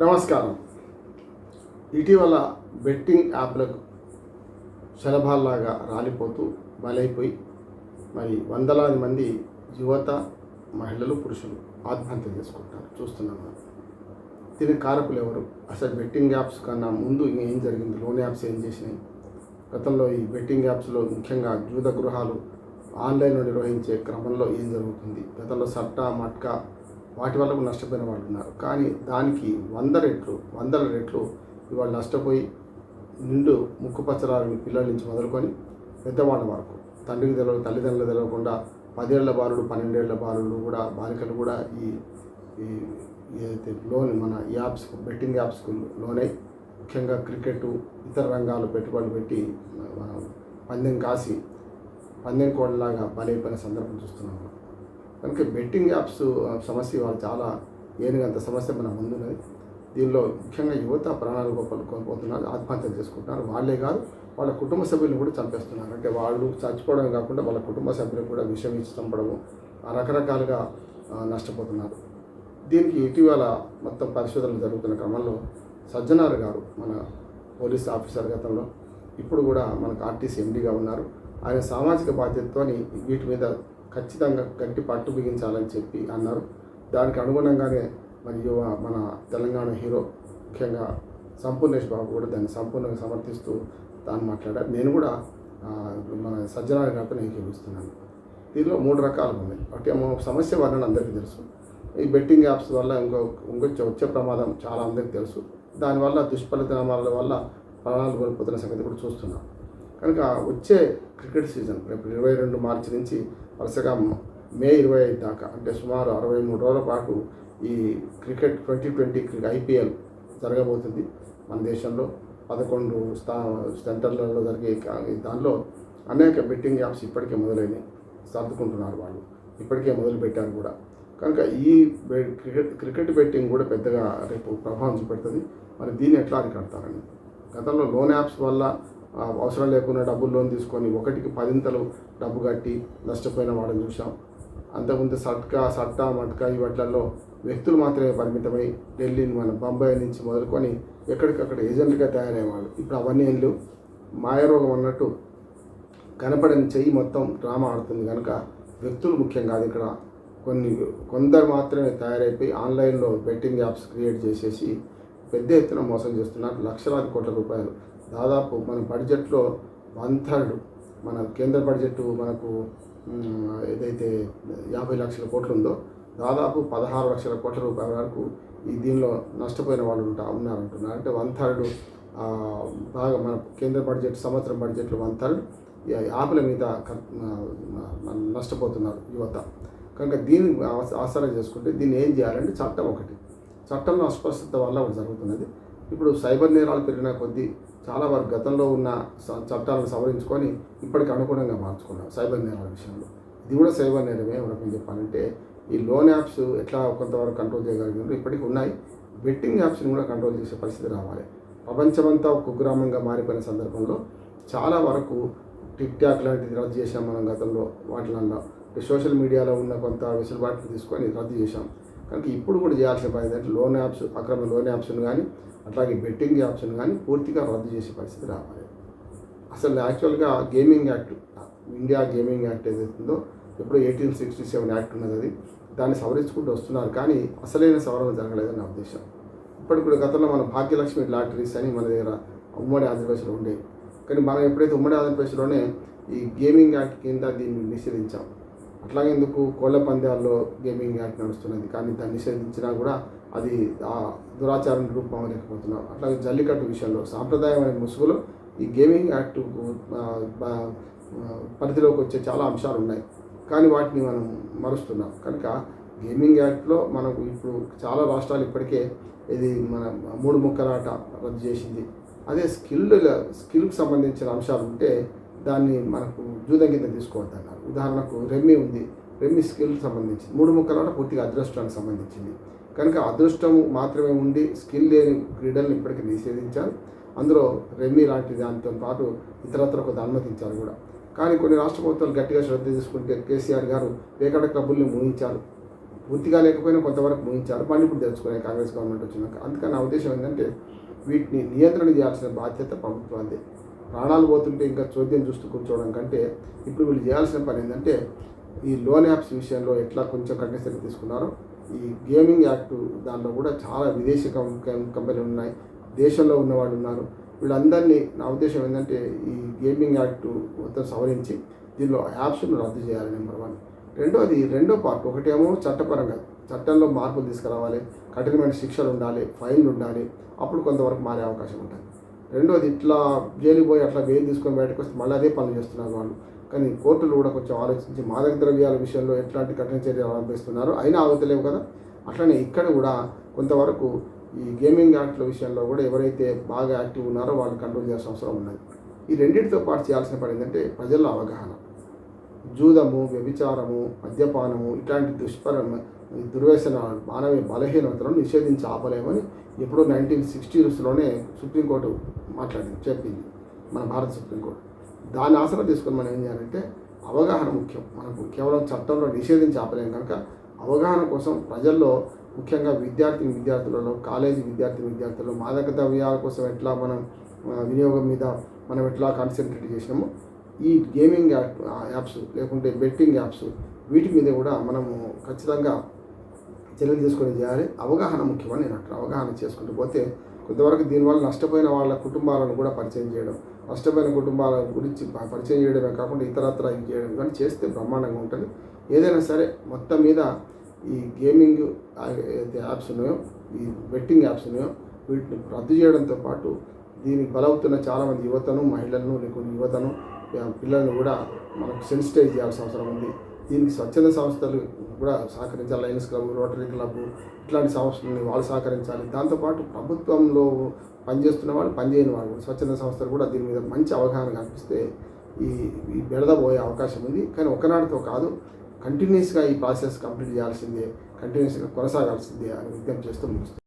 నమస్కారం. ఇటీవల బెట్టింగ్ యాప్లకు శలభాల్లాగా రాలిపోతూ బలైపోయి మరి వందలాది మంది యువత మహిళలు పురుషులు ఆత్మహత్య చేసుకుంటారు చూస్తున్నాం మనం. దీనికి కారకులు ఎవరు? అసలు బెట్టింగ్ యాప్స్ కన్నా ముందు ఏం జరిగింది? లోన్ యాప్స్ ఏం చేసినాయి? గతంలో ఈ బెట్టింగ్ యాప్స్లో ముఖ్యంగా జూద గృహాలు ఆన్లైన్లో నిర్వహించే క్రమంలో ఏం జరుగుతుంది? గతంలో సట్టా మట్కా వాటి వల్ల నష్టపోయిన వాళ్ళు ఉన్నారు. కానీ దానికి వంద రెట్లు వందల రెట్లు ఇవాళ నష్టపోయి నిండు ముక్కు పచ్చరాలని పిల్లల నుంచి మొదలుకొని పెద్దవాళ్ళ వరకు తండ్రికి తెలవ తల్లిదండ్రులు తెలవకుండా పదేళ్ళ బాలుడు పన్నెండేళ్ళ బాలుడు కూడా బాలికలు కూడా ఈ ఈ ఏదైతే లోన్ మన యాప్స్ బెట్టింగ్ యాప్స్కు లోనై ముఖ్యంగా క్రికెట్ ఇతర రంగాలు పెట్టుబడులు పెట్టి మనం పందెం కాసి పందెం కోడలాగా బలైపోయిన సందర్భం చూస్తున్నాం కనుక బెట్టింగ్ యాప్స్ సమస్య వాళ్ళు చాలా ఏనుగంత సమస్య మన ముందున్నది. దీనిలో ముఖ్యంగా యువత ప్రాణాలు గొప్పలు కోల్పోతున్నారు ఆత్మహత్య చేసుకుంటున్నారు. వాళ్ళే కాదు వాళ్ళ కుటుంబ సభ్యులను కూడా చంపేస్తున్నారు. అంటే వాళ్ళు చచ్చిపోవడం కాకుండా వాళ్ళ కుటుంబ సభ్యులు కూడా విషయం ఇచ్చి చంపడము ఆ రకరకాలుగా నష్టపోతున్నారు. దీనికి ఇటీవల మొత్తం పరిశోధనలు జరుగుతున్న క్రమంలో సజ్జనార్ గారు మన పోలీస్ ఆఫీసర్ గతంలో ఇప్పుడు కూడా మనకు ఆర్టీసీ ఎండీగా ఉన్నారు. ఆయన సామాజిక బాధ్యతతోని వీటి మీద ఖచ్చితంగా గట్టి పట్టు బిగించాలని చెప్పి అన్నారు. దానికి అనుగుణంగానే మరి యువ మన తెలంగాణ హీరో ముఖ్యంగా సంపూర్ణేష్ బాబు కూడా దాన్ని సంపూర్ణంగా సమర్థిస్తూ తాను మాట్లాడారు. నేను కూడా మన సజ్జనాల గారితో నేను చూపిస్తున్నాను దీనిలో మూడు రకాలు ఉన్నాయి. ఒకటి ఏమో సమస్య వర్ణన అందరికీ తెలుసు. ఈ బెట్టింగ్ యాప్స్ వల్ల ఇంకో ఇంకొచ్చే వచ్చే ప్రమాదం చాలా అందరికీ తెలుసు. దానివల్ల దుష్ఫలితాల వల్ల ప్రాణాలు కోల్పోతున్న సంగతి కూడా చూస్తున్నాం. కనుక వచ్చే క్రికెట్ సీజన్ రేపు ఇరవై రెండు మార్చి నుంచి వరుసగా మే ఇరవై ఐదు దాకా అంటే సుమారు అరవై మూడు రోజుల పాటు ఈ క్రికెట్ ట్వంటీ ట్వంటీ ఐపీఎల్ జరగబోతుంది మన దేశంలో. పదకొండు స్థా సెంటర్లలో జరిగే దానిలో అనేక బెట్టింగ్ యాప్స్ ఇప్పటికే మొదలైనవి సర్దుకుంటున్నారు వాళ్ళు. ఇప్పటికే మొదలు పెట్టారు కూడా. కనుక ఈ క్రికెట్ క్రికెట్ బెట్టింగ్ కూడా పెద్దగా రేపు ప్రభావం చూపెడుతుంది. మరి దీన్ని ఎట్లా అరికడతారని? గతంలో లోన్ యాప్స్ వల్ల అవసరం లేకుండా డబ్బులు లోన్ తీసుకొని ఒకటికి పదింతలు డబ్బు కట్టి నష్టపోయిన వాళ్ళని చూసాం అంతకుముందు సట్కా సట్టా మట్కా ఈ వాటిలలో వ్యక్తులు మాత్రమే పరిమితమై ఢిల్లీ మన బొంబాయి నుంచి మొదలుకొని ఎక్కడికక్కడ ఏజెంట్గా తయారయ్యేవాళ్ళు. ఇప్పుడు అవన్నీ ఏళ్ళు మాయరోగం అన్నట్టు కనపడని చెయ్యి మొత్తం డ్రామా ఆడుతుంది కనుక వ్యక్తులు ముఖ్యం కాదు ఇక్కడ. కొన్ని కొందరు మాత్రమే తయారైపోయి ఆన్లైన్లో బెట్టింగ్ యాప్స్ క్రియేట్ చేసేసి పెద్ద ఎత్తున మోసం చేస్తున్నారు. లక్షలాది కోట్ల రూపాయలు. దాదాపు మన బడ్జెట్లో వన్ థర్డ్ మన కేంద్ర బడ్జెట్ మనకు ఏదైతే యాభై లక్షల కోట్లు ఉందో దాదాపు పదహారు లక్షల కోట్ల రూపాయల వరకు ఈ దీనిలో నష్టపోయిన వాళ్ళు ఉంటా ఉన్నారంటున్నారు. అంటే వన్ థర్డ్ బాగా మన కేంద్ర బడ్జెట్ సంవత్సరం బడ్జెట్లో వన్ థర్డ్ ఆపుల మీద నష్టపోతున్నారు యువత. కనుక దీన్ని ఆస- ఆసరా చేసుకుంటే దీన్ని ఏం చేయాలంటే చట్టం ఒకటి. చట్టంలో అస్పష్టత వల్ల ఒకటి జరుగుతున్నది. ఇప్పుడు సైబర్ నేరాలు పెరిగిన కొద్దీ చాలా వరకు గతంలో ఉన్న స- చట్టాలను సవరించుకొని ఇప్పటికి అనుగుణంగా మార్చుకున్నారు సైబర్ నేరాల విషయంలో. ఇది కూడా సైబర్ నేరమే ఒక చెప్పాలంటే ఈ లోన్ యాప్స్ ఎట్లా కొంతవరకు కంట్రోల్ చేయగలిగినారు ఇప్పటికి ఉన్నాయి. బెట్టింగ్ యాప్స్ని కూడా కంట్రోల్ చేసే పరిస్థితి రావాలి. ప్రపంచమంతా ఒక కుగ్రామంగా మారిపోయిన సందర్భంలో చాలా వరకు టిక్ టాక్ లాంటిది రద్దు చేశాం మనం గతంలో వాటిలలో సోషల్ మీడియాలో ఉన్న కొంత వెసులుబాటును తీసుకొని రద్దు చేశాం. కనుక ఇప్పుడు కూడా చేయాల్సిన పని ఏంటంటే లోన్ యాప్స్ అక్రమ లోన్ యాప్స్ను కానీ అట్లాగే బెట్టింగ్ యాప్స్ను కానీ పూర్తిగా రద్దు చేసే పరిస్థితి రావాలి. అసలు యాక్చువల్గా gaming act India gaming act ఏదైతుందో ఎప్పుడో ఎయిటీన్ సిక్స్టీ సెవెన్ యాక్ట్ ఉన్నది అది. దాన్ని సవరించుకుంటూ వస్తున్నారు కానీ అసలైన సవరణ జరగలేదని నా ఉద్దేశం. ఇప్పటికి కూడా గతంలో మన భాగ్యలక్ష్మి లాటరీస్ అని మన దగ్గర ఉమ్మడి ఆంధ్రప్రదేశ్లో ఉండేవి కానీ మనం ఎప్పుడైతే ఉమ్మడి ఆంధ్రప్రదేశ్లోనే ఈ గేమింగ్ యాక్ట్ కింద దీన్ని నిషేధించాం అట్లాగే ఎందుకు కోళ్ళ పందాల్లో గేమింగ్ యాక్ట్ నడుస్తున్నది? కానీ దాన్ని నిషేధించినా కూడా అది ఆ దురాచారం రూపం లేకపోతున్నాం అట్లాగే జల్లికట్టు విషయంలో సాంప్రదాయమైన ముసుగులో ఈ గేమింగ్ యాక్ట్ పరిధిలోకి వచ్చే చాలా అంశాలు ఉన్నాయి కానీ వాటిని మనం మరుస్తున్నాం. కనుక గేమింగ్ యాక్ట్లో మనకు ఇప్పుడు చాలా రాష్ట్రాలు ఇప్పటికే ఇది మన మూడు ముక్కలాట రద్దు చేసింది. అదే స్కిల్ స్కిల్కి సంబంధించిన అంశాలు ఉంటే దాన్ని మనకు జూదం కింద తీసుకోవద్దన్నారు. ఉదాహరణకు రెమ్మి ఉంది. రెమ్మి స్కిల్ సంబంధించి మూడు ముక్కలాట పూర్తిగా అదృష్టానికి సంబంధించింది. కనుక అదృష్టం మాత్రమే ఉండి స్కిల్ లేని క్రీడలను ఇప్పటికీ నిషేధించారు. అందులో రెమ్మి లాంటి దానితో పాటు ఇతరత్ర కొంత అనుమతించారు కూడా. కానీ కొన్ని రాష్ట్ర ప్రభుత్వాలు గట్టిగా శ్రద్ధ తీసుకుంటే కేసీఆర్ గారు వేకడ క్లబ్బుల్ని ముగించారు పూర్తిగా లేకపోయినా కొంతవరకు ముగించారు మళ్ళీ ఇప్పుడు తెలుసుకునే కాంగ్రెస్ గవర్నమెంట్ వచ్చినాక. అందుకని నా ఉద్దేశం ఏంటంటే వీటిని నియంత్రణ చేయాల్సిన బాధ్యత ప్రభుత్వాలదే. ప్రాణాలు పోతుంటే ఇంకా చోద్యం చూస్తూ కూర్చోవడం కంటే ఇప్పుడు వీళ్ళు చేయాల్సిన పని ఏంటంటే ఈ లోన్ యాప్స్ విషయంలో ఎట్లా కొంచెం కఠిన తీసుకున్నారో. ఈ గేమింగ్ యాక్ట్ దాంట్లో కూడా చాలా విదేశీ కం- కంపెనీలు ఉన్నాయి. దేశంలో ఉన్నవాళ్ళు ఉన్నారు. వీళ్ళందరినీ నా ఉద్దేశం ఏంటంటే ఈ గేమింగ్ యాక్ట్ మొత్తం సవరించి దీనిలో యాప్స్ను రద్దు చేయాలి నెంబర్ వన్. రెండోది రెండో పార్ట్ ఒకటేమో చట్టపరంగా చట్టంలో మార్పులు తీసుకురావాలి కఠినమైన శిక్షలు ఉండాలి ఫైన్లు ఉండాలి అప్పుడు కొంతవరకు మారే అవకాశం ఉంటుంది. రెండోది ఇట్లా జైలుకి పోయి అట్లా బెయిల్ తీసుకొని బయటకు వస్తే మళ్ళీ అదే పనులు చేస్తున్నారు వాళ్ళు. కానీ కోర్టులు కూడా కొంచెం ఆలోచించి మాదక ద్రవ్యాల విషయంలో ఎట్లాంటి కఠిన చర్యలు అవలంబిస్తున్నారు? అయినా అవతలేవు కదా? అట్లనే ఇక్కడ కూడా కొంతవరకు ఈ గేమింగ్ యాక్ట్ల విషయంలో కూడా ఎవరైతే బాగా యాక్టివ్ ఉన్నారో వాళ్ళు కంట్రోల్ చేయాల్సిన అవసరం ఉన్నది. ఈ రెండింటితో పాటు చేయాల్సిన పని ఏంటంటే ప్రజల్లో అవగాహన. జూదము వ్యభిచారము మద్యపానము ఇట్లాంటి దుష్పర దుర్వ్యసనాలు మానవ బలహీనతలను నిషేధించి ఆపలేమని ఎప్పుడో నైన్టీన్ సిక్స్టీస్లోనే సుప్రీంకోర్టు మాట్లాడింది చెప్పింది మన భారత సుప్రీంకోర్టు. దాన్ని ఆసరా తీసుకొని మనం ఏం చేయాలంటే అవగాహన ముఖ్యం. మనకు కేవలం చట్టంలో నిషేధించి ఆపలేం కనుక అవగాహన కోసం ప్రజల్లో ముఖ్యంగా విద్యార్థి విద్యార్థులలో కాలేజీ విద్యార్థి విద్యార్థులు మాదక ద్రవ్యాల కోసం ఎట్లా మనం వినియోగం మీద మనం ఎట్లా కాన్సన్ట్రేట్ చేసినామో ఈ గేమింగ్ యాప్ యాప్స్ లేకుంటే బెట్టింగ్ యాప్స్ వీటి మీద కూడా మనము ఖచ్చితంగా చర్యలు తీసుకొని చేయాలి. అవగాహన ముఖ్యమని నేను అంటాను అవగాహన చేసుకుంటూ పోతే కొంతవరకు దీనివల్ల నష్టపోయిన వాళ్ళ కుటుంబాలను కూడా పరిచయం చేయడం నష్టపోయిన కుటుంబాల గురించి పరిచయం చేయడమే కాకుండా ఇతరత్ర ఇది చేయడం కానీ చేస్తే బ్రహ్మాండంగా ఉంటుంది. ఏదైనా సరే మొత్తం మీద ఈ గేమింగ్ యాప్స్ ఉన్నాయో ఈ బెట్టింగ్ యాప్స్ ఉన్నాయో వీటిని రద్దు చేయడంతో పాటు దీనికి బలవుతున్న చాలామంది యువతను మహిళలను లేకుంటే యువతను పిల్లల్ని కూడా మనకు సెన్సిటైజ్ చేయాల్సిన అవసరం ఉంది. దీనికి స్వచ్ఛంద సంస్థలు కూడా సహకరించాలి. లయన్స్ క్లబ్ రోటరీ క్లబ్ ఇట్లాంటి సంస్థలని వాళ్ళు సహకరించాలి. దాంతోపాటు ప్రభుత్వంలో పనిచేస్తున్న వాళ్ళు పనిచేయని వాళ్ళు స్వచ్ఛంద సంస్థలు కూడా దీని మీద మంచి అవగాహన కల్పిస్తే ఈ ఈ బెడద పోయే అవకాశం ఉంది. కానీ ఒకనాటితో కాదు కంటిన్యూస్గా ఈ ప్రాసెస్ కంప్లీట్ చేయాల్సిందే కంటిన్యూస్గా కొనసాగాల్సిందే అని విజ్ఞప్తి చేస్తూ ముగిస్తుంది